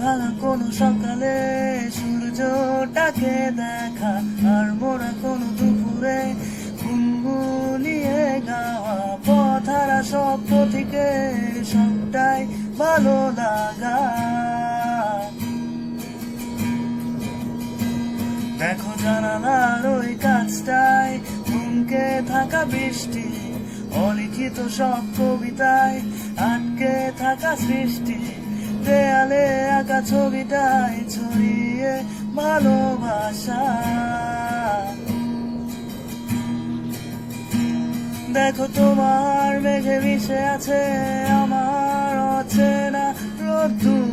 ভাঙা কোনো সকালে সূর্যটাকে দেখা, আর মোরা কোনো দুপুরে গুনগুনিয়ে গাওয়া পথারা সব পথিকের সবটাই ভালো লাগা। দেখো জানালার ওই কাজটায় থমকে থাকা বৃষ্টি, অলিখিত সব কবিতায় আটকে থাকা সৃষ্টি। দেয়ালে আঁকা ছবিটাই ছড়িয়ে ভালোবাসা। দেখো তোমার মেঘে মিশে আছে আমার অচেনা রোদ্দুর।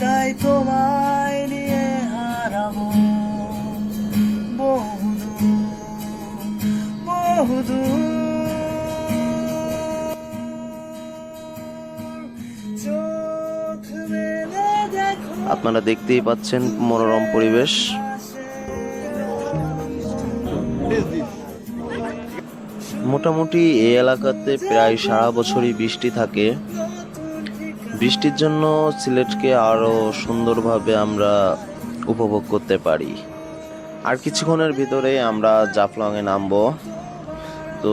তাই তোমায় নিয়ে হারাবো বহুদূর বহুদূর। আপনারা দেখতেই পাচ্ছেন মনোরম পরিবেশ। মোটামুটি এই এলাকাতে প্রায় সারা বছরই বৃষ্টি থাকে। বৃষ্টির জন্য সিলেটকে আরও সুন্দরভাবে আমরা উপভোগ করতে পারি। আর কিছুক্ষণের ভিতরে আমরা জাফলংয়ে নামবো। তো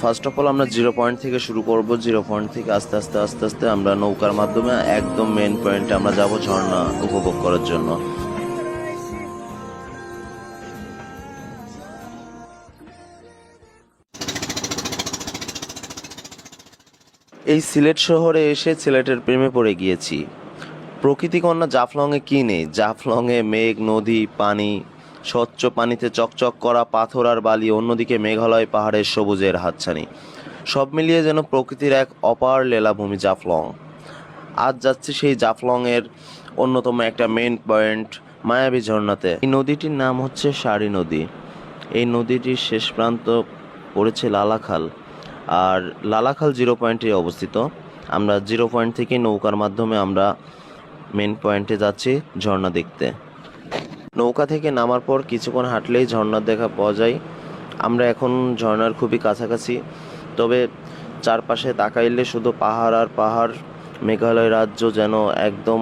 ফার্স্ট অফ অল আমরা জিরো পয়েন্ট থেকে শুরু করব। জিরো পয়েন্ট থেকে আস্তে আস্তে আস্তে আস্তে আমরা নৌকার মাধ্যমে একদম মেন পয়েন্টে আমরা যাব ঝর্ণা উপভোগ করার জন্য। এই সিলেট শহরে এসে সিলেটের প্রেমে পড়ে গিয়েছি। প্রকৃতিকন্যা জাফলংয়ে কি নেই? জাফলংয়ে মেঘ, নদী, পানি স্বচ্ছ পানিতে চকচক করা পাথর আর বালি, অন্যদিকে মেঘালয় পাহাড়ের সবুজের হাতছানি। সব মিলিয়ে যেন প্রকৃতির এক অপার লীলাভূমি জাফলং। আজ যাচ্ছি সেই জাফলংয়ের অন্যতম একটা মেন পয়েন্ট মায়াবী ঝর্ণাতে। এই নদীটির নাম হচ্ছে সারি নদী। এই নদীটির শেষ প্রান্ত পড়েছে লালাখাল, আর লালাখাল জিরো পয়েন্টে অবস্থিত। আমরা জিরো পয়েন্ট থেকে নৌকার মাধ্যমে আমরা মেন পয়েন্টে যাচ্ছি ঝর্ণা দেখতে। নৌকা থেকে নামার পর কিছুক্ষণ হাঁটলেই ঝর্ণার দেখা পাওয়া যায়। আমরা এখন ঝর্ণার খুবই কাছাকাছি, তবে চারপাশে তাকাইলে শুধু পাহাড় আর পাহাড়, মেঘালয় রাজ্য যেন একদম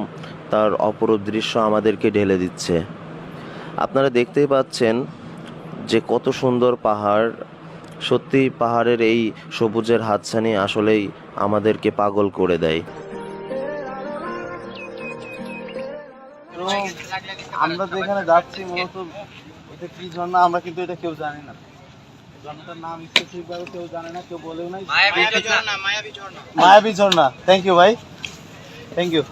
তার অপরূপ দৃশ্য আমাদেরকে ঢেলে দিচ্ছে। আপনারা দেখতেই পাচ্ছেন যে কত সুন্দর পাহাড়। সত্যি পাহাড়ের এই সবুজের হাতছানি আসলেই আমাদেরকে পাগল করে দেয়। তো আমরা যেখানে যাচ্ছি মূলত এটা কি ঝর্ণা আমরা কিন্তু এটা কেউ জানি না। ঝর্ণাটার নাম স্পেসিফিকভাবে কেউ জানে না কেউ বলেও নাই। মায়াবী ঝর্ণা থ্যাংক ইউ ভাই। থ্যাংক ইউ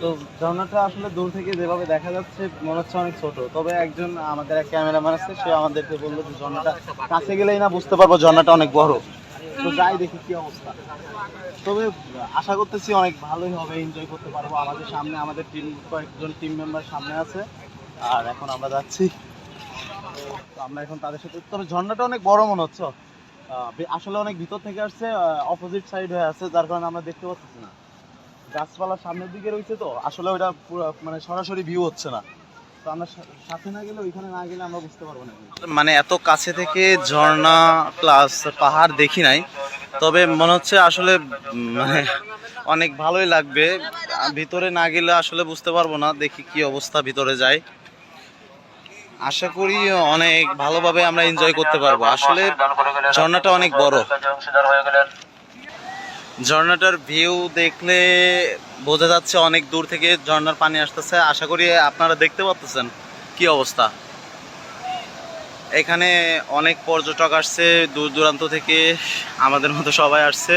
তো ঝর্ণাটা আসলে দূর থেকে যেভাবে দেখা যাচ্ছে মনে হচ্ছে অনেক ছোট। তবে একজন আমাদের এক ক্যামেরাম্যান আছে সে আমাদেরকে বলল যে ঝর্ণাটা কাছে গেলেই না বুঝতে পারব ঝর্ণাটা অনেক বড়। তো যাই দেখি কি অবস্থা। তবে আশা করতেছি অনেক ভালোই হবে এনজয় করতে পারব আমাদের সামনে, আমাদের টিম কয়েকজন টিম মেম্বার সামনে আছে। আর এখন আমরা যাচ্ছি। তো আমরা এখন তাদের সাথে তবে ঝর্ণাটা অনেক বড় মনে হচ্ছে আসলে অনেক ভিতর থেকে আসছে অপোজিট সাইড হয়ে আছে, যার কারণে আমরা দেখতে পাচ্ছি না। গাছপালা সামনের দিকে রয়েছে তো, আসলে পুরো মানে সরাসরি ভিউ হচ্ছে না। মানে এত কাছে থেকে ঝর্ণা প্লাস পাহাড় দেখি নাই, তবে মনে হচ্ছে আসলে মানে অনেক ভালোই লাগবে। ভিতরে না গেলে আসলে বুঝতে পারব না, দেখি কি অবস্থা ভিতরে যায়। আশা করি অনেক ভালোভাবে আমরা এনজয় করতে পারব। আসলে ঝর্ণাটা অনেক বড়। ঝর্ণাটার ভিউ দেখলে বোঝা যাচ্ছে অনেক দূর থেকে ঝর্ণার পানি আসতেছে। আশা করি আপনারা দেখতে পাচ্ছেন কি অবস্থা। এখানে অনেক পর্যটক আসছে, দূর দূরান্ত থেকে আমাদের মতো সবাই আসছে।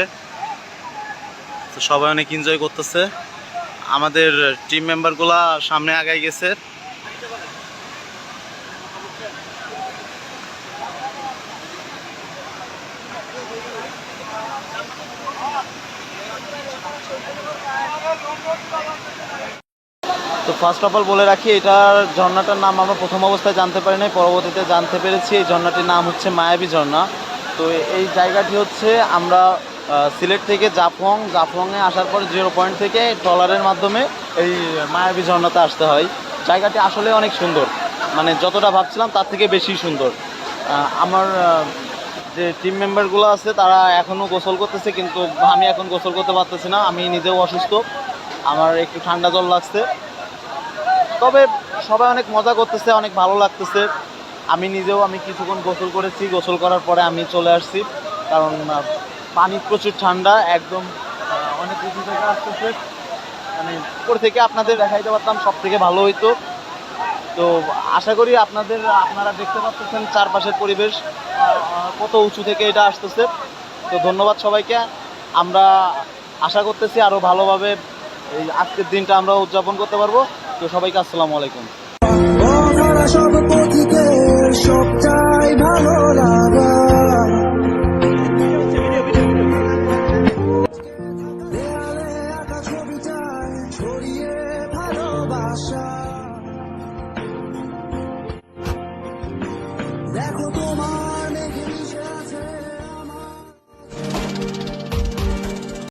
তো সবাই অনেক এনজয় করতেছে। আমাদের টিম মেম্বারগুলা সামনে আগায় গেছে। তো ফার্স্ট অফ অল বলে রাখি, এটার ঝর্ণাটার নাম আমরা প্রথম অবস্থায় জানতে পারি নাই, পরবর্তীতে জানতে পেরেছি এই ঝর্ণাটির নাম হচ্ছে মায়াবী ঝর্ণা। তো এই জায়গাটি হচ্ছে আমরা সিলেট থেকে জাফং জাফংয়ে আসার পর জিরো পয়েন্ট থেকে ট্রলারের মাধ্যমে এই মায়াবী ঝর্ণাতে আসতে হয়। জায়গাটি আসলে অনেক সুন্দর মানে যতটা ভাবছিলাম তার থেকে বেশি সুন্দর। আমার যে টিম মেম্বারগুলো আছে তারা এখনও গোসল করতেছে, কিন্তু আমি এখন গোসল করতে পারতেছি না, আমি নিজেও অসুস্থ। আমার একটু ঠান্ডা জল লাগছে। তবে সবাই অনেক মজা করতেছে, অনেক ভালো লাগতেছে। আমি নিজেও আমি কিছুক্ষণ গোসল করেছি, গোসল করার পরে আমি চলে আসছি। কারণ পানি প্রচুর ঠান্ডা, একদম অনেক উঁচু থেকে আসতেছে। মানে উপর থেকে আপনাদের দেখাইতে পারতাম সব থেকে ভালো হইতো। তো আশা করি আপনাদের, আপনারা দেখতে পাচ্ছেন চারপাশের পরিবেশ কত উঁচু থেকে এটা আসতেছে। তো ধন্যবাদ সবাইকে। আমরা আশা করতেছি আরও ভালোভাবে এই আজকের দিনটা আমরা উদযাপন করতে পারব। তো সবাইকে আসসালামু আলাইকুম। সবটাই ভালো ছড়িয়ে ভালোবাসা।